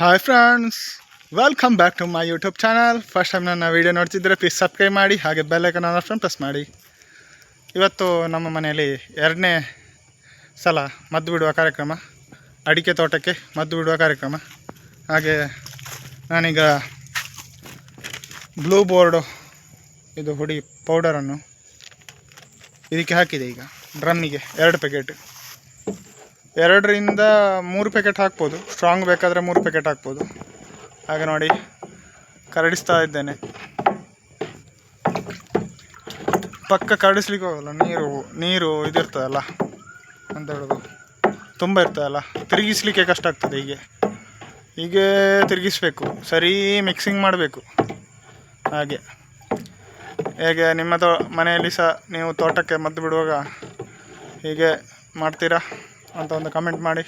Hi friends welcome back to my YouTube channel first time ನನ್ನ video ನೋಡ್ತಿದ್ದರೆ please subscribe ಮಾಡಿ, ಹಾಗೆ bell icon option press ಮಾಡಿ. ಇವತ್ತು ನಮ್ಮ ಮನೆಯಲ್ಲಿ ಎರಡನೇ ಸಲ ಮದ್ದು ಬಿಡುವ ಕಾರ್ಯಕ್ರಮ, ಅಡಿಕೆ ತೋಟಕ್ಕೆ ಮದ್ದು ಬಿಡುವ ಕಾರ್ಯಕ್ರಮ. ಹಾಗೆ ನಾನೀಗ ಬ್ಲೂ ಬೋರ್ಡು ಇದು ಹುಡಿ ಪೌಡರನ್ನು ಇದಕ್ಕೆ ಹಾಕಿದೆ ಈಗ. ಡ್ರಮ್ಮಿಗೆ ಎರಡು ಪ್ಯಾಕೆಟ್ ಎರಡರಿಂದ ಮೂರು ಪ್ಯಾಕೆಟ್ ಹಾಕ್ಬೋದು. ಸ್ಟ್ರಾಂಗ್ ಬೇಕಾದರೆ ಮೂರು ಪ್ಯಾಕೆಟ್ ಹಾಕ್ಬೋದು. ಹಾಗೆ ನೋಡಿ, ಕರಡಿಸ್ತಾ ಇದ್ದೇನೆ. ಪಕ್ಕ ಕರಡಿಸ್ಲಿಕ್ಕೆ ಹೋಗಲ್ಲ, ನೀರು ನೀರು ಇದಿರ್ತದಲ್ಲ, ಅಂತ ಹೇಳೋದು. ತುಂಬ ಇರ್ತದಲ್ಲ, ತಿರುಗಿಸ್ಲಿಕ್ಕೆ ಕಷ್ಟ ಆಗ್ತದೆ ಹೀಗೆ. ಹೀಗೆ ತಿರುಗಿಸ್ಬೇಕು, ಸರಿ ಮಿಕ್ಸಿಂಗ್ ಮಾಡಬೇಕು. ಹಾಗೆ. ಹೇಗೆ ನಿಮ್ಮ ತೋ ಮನೆಯಲ್ಲಿ ಸಹ ನೀವು ತೋಟಕ್ಕೆ ಮದ್ದು ಬಿಡುವಾಗ ಹೀಗೆ ಮಾಡ್ತೀರಾ? ಅಂತ ಒಂದು ಕಮೆಂಟ್ ಮಾಡಿ.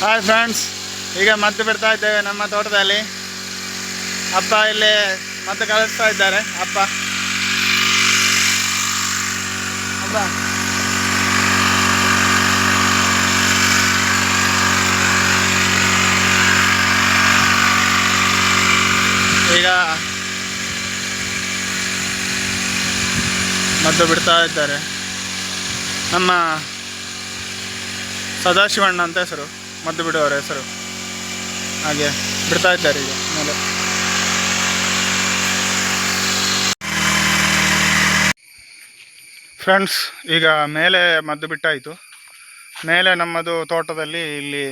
ಹಾಯ್ ಫ್ರೆಂಡ್ಸ್ ಈಗ ಮದ್ದು ಬಿಡ್ತಾ ಇದ್ದೇವೆ ನಮ್ಮ ತೋಟದಲ್ಲಿ. ಅಪ್ಪ ಇಲ್ಲಿ ಮತ್ತೆ ಕಳಿಸ್ತಾ ಇದ್ದಾರೆ. ಅಪ್ಪ. ಅಪ್ಪ. ಈಗ ಮದ್ದು ಬಿಡ್ತಾ ಇದ್ದಾರೆ. ನಮ್ಮ ಸದಾಶಿವಣ್ಣ ಅಂತ ಹೆಸರು. ಮದ್ದು ಬಿಡುವವರ ಹೆಸರು. ಹಾಗೆ ಬಿಡ್ತಾ ಇದ್ದಾರೆ ಈಗ ಮೇಲೆ. ಫ್ರೆಂಡ್ಸ್ ಈಗ ಮೇಲೆ ಮದ್ದು ಬಿಟ್ಟಾಯಿತು. ಮೇಲೆ ನಮ್ಮದು ತೋಟದಲ್ಲಿ ಇಲ್ಲಿ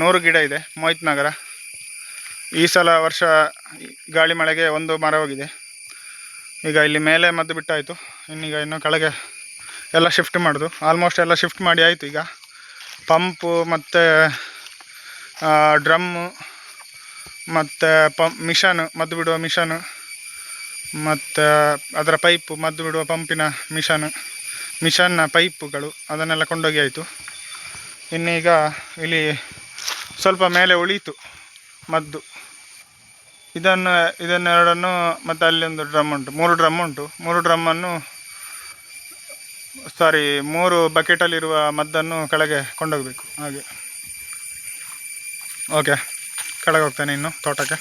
ನೂರು ಗಿಡ ಇದೆ ಮೋಹಿತ್ ನಗರ. ಈ ಸಲ ವರ್ಷ ಗಾಳಿ ಮಳೆಗೆ ಒಂದು ಮರ ಹೋಗಿದೆ. ಈಗ ಇಲ್ಲಿ ಮೇಲೆ ಮದ್ದು ಬಿಟ್ಟಾಯಿತು. ಇನ್ನೀಗ ಇನ್ನು ಕೆಳಗೆ ಎಲ್ಲ ಶಿಫ್ಟ್ ಮಾಡೋದು. ಆಲ್ಮೋಸ್ಟ್ ಎಲ್ಲ ಶಿಫ್ಟ್ ಮಾಡಿ ಆಯಿತು ಈಗ. ಪಂಪು ಮತ್ತು ಡ್ರಮ್ಮು ಮತ್ತು ಪಂಪ್ ಮಿಷನು, ಮದ್ದು ಬಿಡುವ ಮಿಷನ್ ಮತ್ತು, ಅದರ ಪೈಪು, ಮದ್ದು ಬಿಡುವ ಪಂಪಿನ ಮಿಷನ್ ಮಿಷನ್ನ ಪೈಪುಗಳು ಅದನ್ನೆಲ್ಲ ಕೊಂಡೋಗಿ ಆಯಿತು ಇನ್ನೀಗ ಇಲ್ಲಿ ಸ್ವಲ್ಪ ಮೇಲೆ ಉಳಿತು ಮದ್ದು. ಇದನ್ನು, ಇದನ್ನೆರಡನ್ನು ಮತ್ತು ಅಲ್ಲಿ ಒಂದು ಡ್ರಮ್ ಉಂಟು. ಮೂರು ಡ್ರಮ್ ಉಂಟು. ಮೂರು ಡ್ರಮ್ಮನ್ನು ಸಾರಿ ಮೂರು ಬಕೆಟಲ್ಲಿರುವ ಮದ್ದನ್ನು ಕೆಳಗೆ ಕೊಂಡೋಗಬೇಕು. ಹಾಗೆ. ಓಕೆ ಕೆಳಗೆ ಹೋಗ್ತೇನೆ ಇನ್ನು ತೋಟಕ್ಕೆ.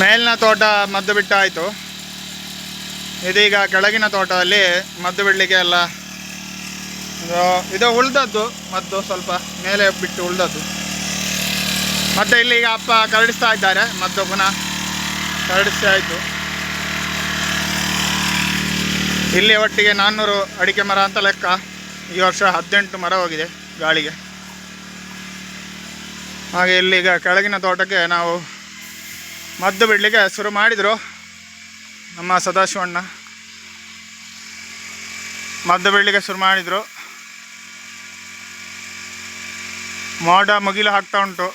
ಮೇಲಿನ ತೋಟ ಮದ್ದು ಬಿಟ್ಟಾಯಿತು ಇದೀಗ ಕೆಳಗಿನ ತೋಟದಲ್ಲಿ ಮದ್ದು ಬಿಡಲಿಕ್ಕೆ ಎಲ್ಲ ಇದು ಉಳ್ದದ್ದು ಮದ್ದು ಸ್ವಲ್ಪ ಮೇಲೆ ಬಿಟ್ಟು ಉಳ್ದದ್ದು. ಮತ್ತೆ ಈಗ ಅಪ್ಪ ಕರಡಿಸ್ತಾ ಇದ್ದಾರೆ. ಮದ್ದು ಪುನಃ ಕರಡಿಸ್ತಾ ಆಯಿತು. ಇಲ್ಲಿ ಒಟ್ಟಿಗೆ ನಾನ್ನೂರು ಅಡಿಕೆ ಮರ ಅಂತ ಲೆಕ್ಕ. ಈ ವರ್ಷ ಹದಿನೆಂಟು ಮರ ಹೋಗಿದೆ ಗಾಳಿಗೆ. ಹಾಗೆ ಇಲ್ಲಿಗ ಕೆಳಗಿನ ತೋಟಕ್ಕೆ ನಾವು ಮದ್ದು ಬಿಡಲಿಕ್ಕೆ ಶುರು ಮಾಡಿದರು ನಮ್ಮ ಸದಾಶಿವಣ್ಣ ಮದ್ದು ಬಿಡಲಿಕ್ಕೆ ಶುರು ಮಾಡಿದರು. ಮೋಡ ಮುಗಿಲು ಹಾಕ್ತಾ ಉಂಟು.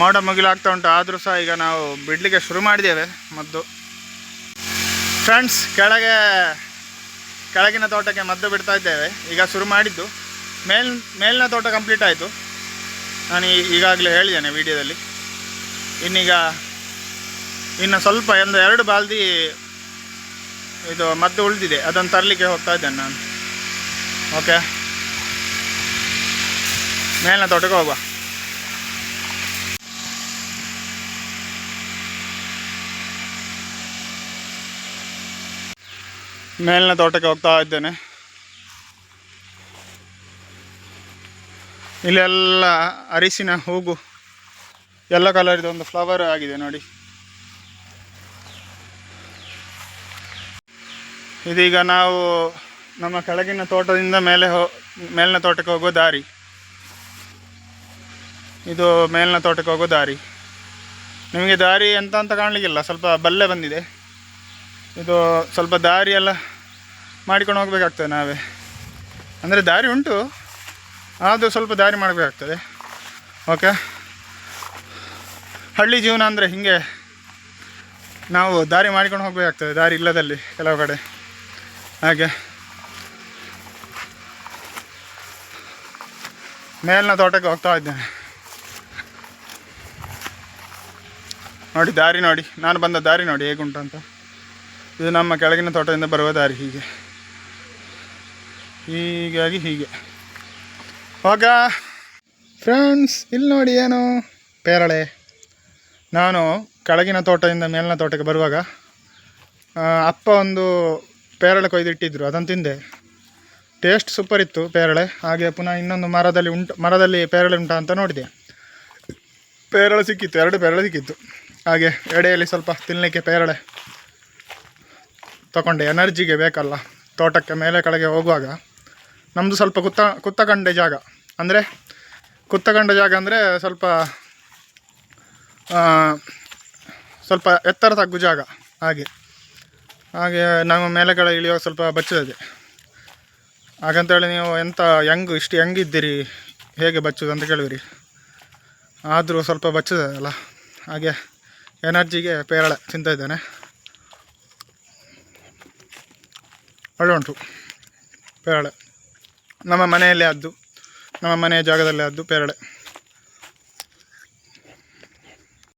ಮೋಡ ಮುಗಿಲು ಹಾಕ್ತಾ ಉಂಟು. ಆದರೂ ಸಹ ಈಗ ನಾವು ಬಿಡಲಿಕ್ಕೆ ಶುರು ಮಾಡಿದ್ದೇವೆ ಮದ್ದು. ಫ್ರೆಂಡ್ಸ್ ಕೆಳಗೆ, ಕೆಳಗಿನ ತೋಟಕ್ಕೆ ಮದ್ದು ಬಿಡ್ತಾ ಇದ್ದೇವೆ. ಈಗ ಶುರು ಮಾಡಿದ್ದು. ಮೇಲ್, ಮೇಲಿನ ತೋಟ ಕಂಪ್ಲೀಟ್ ಆಯಿತು. ನಾನು ಈಗಾಗಲೇ ಹೇಳಿದ್ದೇನೆ ವಿಡಿಯೋದಲ್ಲಿ. ಇನ್ನೀಗ, ಇನ್ನು ಸ್ವಲ್ಪ ಒಂದು ಎರಡು ಬಾಲ್ದಿ ಇದು ಮದ್ದು ಉಳಿದಿದೆ. ಅದನ್ನು ತರಲಿಕ್ಕೆ ಹೋಗ್ತಾ ಇದ್ದೇನೆ ನಾನು. ಓಕೆ ಮೇಲಿನ ತೋಟಕ್ಕೆ ಹೋಗುವ. ಮೇಲಿನ ತೋಟಕ್ಕೆ ಹೋಗ್ತಾ ಇದ್ದೇನೆ. ಇಲ್ಲೆಲ್ಲ ಅರಿಶಿನ, ಹೂಗು, ಎಲ್ಲ ಕಲರ್ದು ಒಂದು ಫ್ಲವರ್ ಆಗಿದೆ ನೋಡಿ. ಇದೀಗ ನಾವು ನಮ್ಮ ಕೆಳಗಿನ ತೋಟದಿಂದ ಮೇಲೆ ಹೋ, ಮೇಲಿನ ತೋಟಕ್ಕೆ ಹೋಗೋ ದಾರಿ. ಇದು ಮೇಲಿನ ತೋಟಕ್ಕೆ ಹೋಗೋ ದಾರಿ. ನಿಮಗೆ ದಾರಿ ಎಂತ ಅಂತ ಕಾಣಲಿಕ್ಕಿಲ್ಲ, ಸ್ವಲ್ಪ ಬಲ್ಲೆ ಬಂದಿದೆ. ಇದು ಸ್ವಲ್ಪ ದಾರಿ ಎಲ್ಲ ಮಾಡಿಕೊಂಡು ಹೋಗಬೇಕಾಗ್ತದೆ ನಾವೇ. ಅಂದರೆ ದಾರಿ ಉಂಟು, ಆದರೂ ಸ್ವಲ್ಪ ದಾರಿ ಮಾಡಬೇಕಾಗ್ತದೆ. ಓಕೆ ಹಳ್ಳಿ ಜೀವನ ಅಂದರೆ ಹೀಗೆ ನಾವು ದಾರಿ ಮಾಡಿಕೊಂಡು ಹೋಗಬೇಕಾಗ್ತದೆ, ದಾರಿ ಇಲ್ಲದಲ್ಲಿ ಕೆಲವು ಕಡೆ. ಹಾಗೆ. ಮೇಲಿನ ತೋಟಕ್ಕೆ ಹೋಗ್ತಾ ಇದ್ದೇನೆ. ನೋಡಿ, ದಾರಿ ನೋಡಿ, ನಾನು ಬಂದ ದಾರಿ ನೋಡಿ, ಹೇಗುಂಟು ಅಂತ. ಇದು ನಮ್ಮ ಕೆಳಗಿನ ತೋಟದಿಂದ ಬರುವ ದಾರಿ ಹೀಗೆ. ಹೀಗಾಗಿ ಹೀಗೆ. ಹೋಗ. ಫ್ರೆಂಡ್ಸ್, ಇಲ್ಲಿ ನೋಡಿ ಏನು? ಪೇರಳೆ. ನಾನು ಕೆಳಗಿನ ತೋಟದಿಂದ ಮೇಲಿನ ತೋಟಕ್ಕೆ ಬರುವಾಗ ಅಪ್ಪ ಒಂದು ಪೇರಳೆ ಕೊಯ್ದಿಟ್ಟಿದ್ರು, ಅದನ್ನು ತಿಂದೆ. ಟೇಸ್ಟ್ ಸೂಪರ್ ಇತ್ತು ಪೇರಳೆ. ಹಾಗೆ ಪುನಃ ಇನ್ನೊಂದು ಮರದಲ್ಲಿ ಉಂಟು, ಮರದಲ್ಲಿ ಪೇರಳೆ ಉಂಟಾ ಅಂತ ನೋಡಿದೆ. ಪೇರಳೆ ಸಿಕ್ಕಿತ್ತು, ಎರಡು ಪೇರಳೆ ಸಿಕ್ಕಿತ್ತು. ಹಾಗೆ ಎಡೆಯಲ್ಲಿ ಸ್ವಲ್ಪ ತಿನ್ನಲಿಕ್ಕೆ ಪೇರಳೆ. ತಗೊಂಡೆ, ಎನರ್ಜಿಗೆ ಬೇಕಲ್ಲ. ತೋಟಕ್ಕೆ ಮೇಲೆ ಕೆಳಗೆ ಹೋಗುವಾಗ ನಮ್ಮದು ಸ್ವಲ್ಪ ಕುತ್ತ ಕುತ್ತಕಂಡೆ ಜಾಗ. ಅಂದರೆ ಕುತ್ತಕಂಡ ಜಾಗ ಅಂದರೆ ಸ್ವಲ್ಪ ಸ್ವಲ್ಪ ಎತ್ತರ ತಗ್ಗು ಜಾಗ. ಹಾಗೆ. ಹಾಗೆ ನಮ್ಮ ಮೇಲೆ ಕಡೆ ಇಳಿಯುವಾಗ ಸ್ವಲ್ಪ ಬಚ್ಚದಿದೆ ಹಾಗಂತೇಳಿ ನೀವು ಎಂಥ ಯಂಗ್, ಇಷ್ಟು ಯಂಗ್ ಇದ್ದೀರಿ, ಹೇಗೆ ಬಚ್ಚೋದು ಅಂತ ಕೇಳಿದ್ರಿ ಆದರೂ ಸ್ವಲ್ಪ ಬಚ್ಚದಲ್ಲ ಹಾಗೆ ಎನರ್ಜಿಗೆ ಪೇರಳೆ ತಿಂತ ಇದ್ದೇನೆ. ಒಳ್ಳೆ ಉಂಟು ಪೇರಳೆ. ನಮ್ಮ ಮನೆಯಲ್ಲೇ ಆದ್ದು ನಮ್ಮ ಮನೆಯ ಜಾಗದಲ್ಲೇ ಆದ್ದು ಪೇರಳೆ.